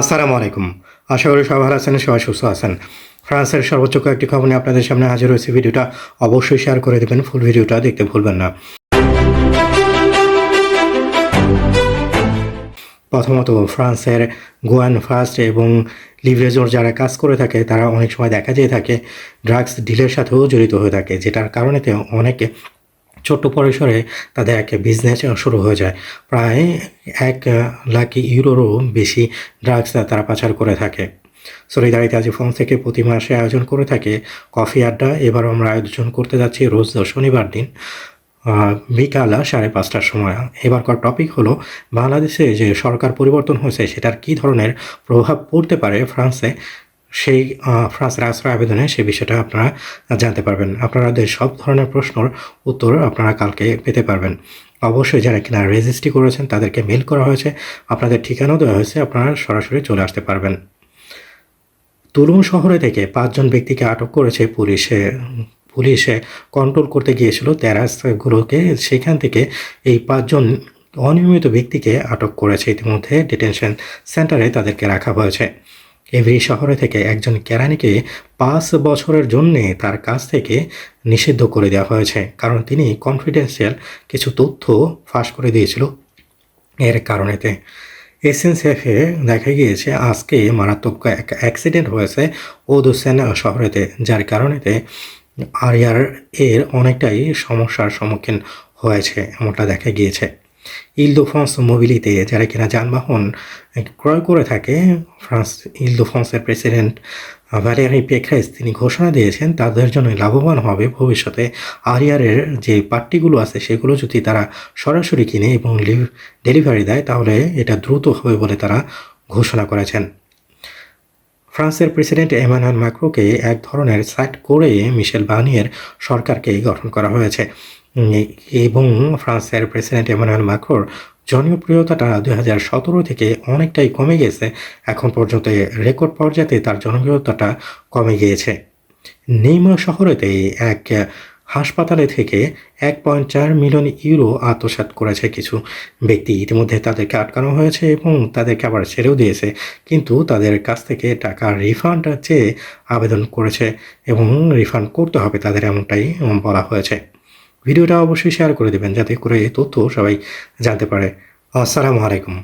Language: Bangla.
আসসালামু আলাইকুম। আশা করি ভালো আছেন, সবাই সুস্থ আছেন। ফ্রান্সের সর্বোচ্চ কয়েকটি খবর নিয়ে আপনাদের সামনে হাজির হয়েছে। ভিডিওটা অবশ্যই শেয়ার করে দেবেন, ফুল ভিডিওটা দেখতে ভুলবেন না। প্রথমত, ফ্রান্সের গোয়ান ফার্স্ট এবং লিভারেজর যারা কাজ করে থাকে, তারা অনেক সময় দেখা যেয়ে থাকে, ড্রাগস ডিলের সাথেও জড়িত হয়ে থাকে, যেটার কারণেতে অনেকে ছোট্ট পরিসরে তাদের এক বিজনেস শুরু হয়ে যায়। প্রায় এক লাখ ইউরোরও বেশি ড্রাগস তারা পাচার করে থাকে। সলিদারিতে আজ ফোন থেকে প্রতি মাসে আয়োজন করে থাকে কফি আড্ডা। এবার আমরা আয়োজন করতে যাচ্ছি রোজ শনিবার দিন বিকাল সাড়ে পাঁচটার সময়। এবারকার টপিক হলো বাংলাদেশে যে সরকার পরিবর্তন হয়েছে সেটার কী ধরনের প্রভাব পড়তে পারে ফ্রান্সে? সেই ফ্রান্সের আশ্রয় আবেদনে সেই বিষয়টা আপনারা জানতে পারবেন। আপনাদের সব ধরনের প্রশ্নর উত্তর আপনারা কালকে পেতে পারবেন। অবশ্যই যারা কিনা রেজিস্ট্রি করেছেন তাদেরকে মেল করা হয়েছে। আপনাদের ঠিকানাও দেওয়া হয়েছে, আপনারা সরাসরি চলে আসতে পারবেন। তুলুন শহরে থেকে পাঁচজন ব্যক্তিকে আটক করেছে পুলিশে। পুলিশে কন্ট্রোল করতে গিয়েছিল তেরাসগুলোকে সেখান থেকে এই পাঁচজন অনিয়মিত ব্যক্তিকে আটক করেছে। ইতিমধ্যে ডিটেনশন সেন্টারে তাদেরকে রাখা হয়েছে। এভরি শহরে থেকে একজন কেরানিকে পাঁচ বছরের জন্যে তার কাছ থেকে নিষিদ্ধ করে দেওয়া হয়েছে, কারণ তিনি কনফিডেন্সিয়াল কিছু তথ্য ফাঁস করে দিয়েছিল এর কারণেতে। এসএনসিএফে দেখা গিয়েছে, আজকে মারাত্মক এক অ্যাক্সিডেন্ট হয়েছে ওদুসেন শহরেতে, যার কারণেতে আরিয়ার এর অনেকটাই সমস্যার সম্মুখীন হয়েছে, এমনটা দেখা গিয়েছে। ইলদোফন্স মোবিলিতে যারা কিনা যানবাহন ক্রয় করে থাকে, ফ্রান্স ইলদোফন্সের প্রেসিডেন্ট ভ্যালেরি পেক্রেস তিনি ঘোষণা দিয়েছেন, তাদের জন্য লাভবান হবে ভবিষ্যতে আরিয়ারের যে পার্টিগুলো আছে, সেগুলো যদি তারা সরাসরি কিনে এবং ডেলিভারি দেয়, তাহলে এটা দ্রুত হবে বলে তারা ঘোষণা করেছেন। ফ্রান্সের প্রেসিডেন্ট এমানুয়েল ম্যাক্রোকে এক ধরনের সাইট করে মিশেল বানিয়ের সরকারকে গঠন করা হয়েছে। এবং ফ্রান্সের প্রেসিডেন্ট এমানুয়েল ম্যাক্রোর জনপ্রিয়তাটা দুই হাজার সতেরো থেকে অনেকটাই কমে গেছে। এখন পর্যন্ত রেকর্ড পর্যায়ে তার জনপ্রিয়তাটা কমে গিয়েছে। নেইমা শহরেতে এক হাসপাতালে থেকে এক পয়েন্ট চার মিলিয়ন ইউরো আত্মসাৎ করেছে কিছু ব্যক্তি। ইতিমধ্যে তাদেরকে আটকানো হয়েছে এবং তাদেরকে আবার ছেড়েও দিয়েছে। কিন্তু তাদের কাছ থেকে টাকা রিফান্ড চেয়ে আবেদন করেছে এবং রিফান্ড করতে হবে তাদের এমনটাই বলা হয়েছে। ভিডিওটা অবশ্যই শেয়ার করে দেবেন যাতে করে তথ্য সবাই জানতে পারে। আসসালামু আলাইকুম।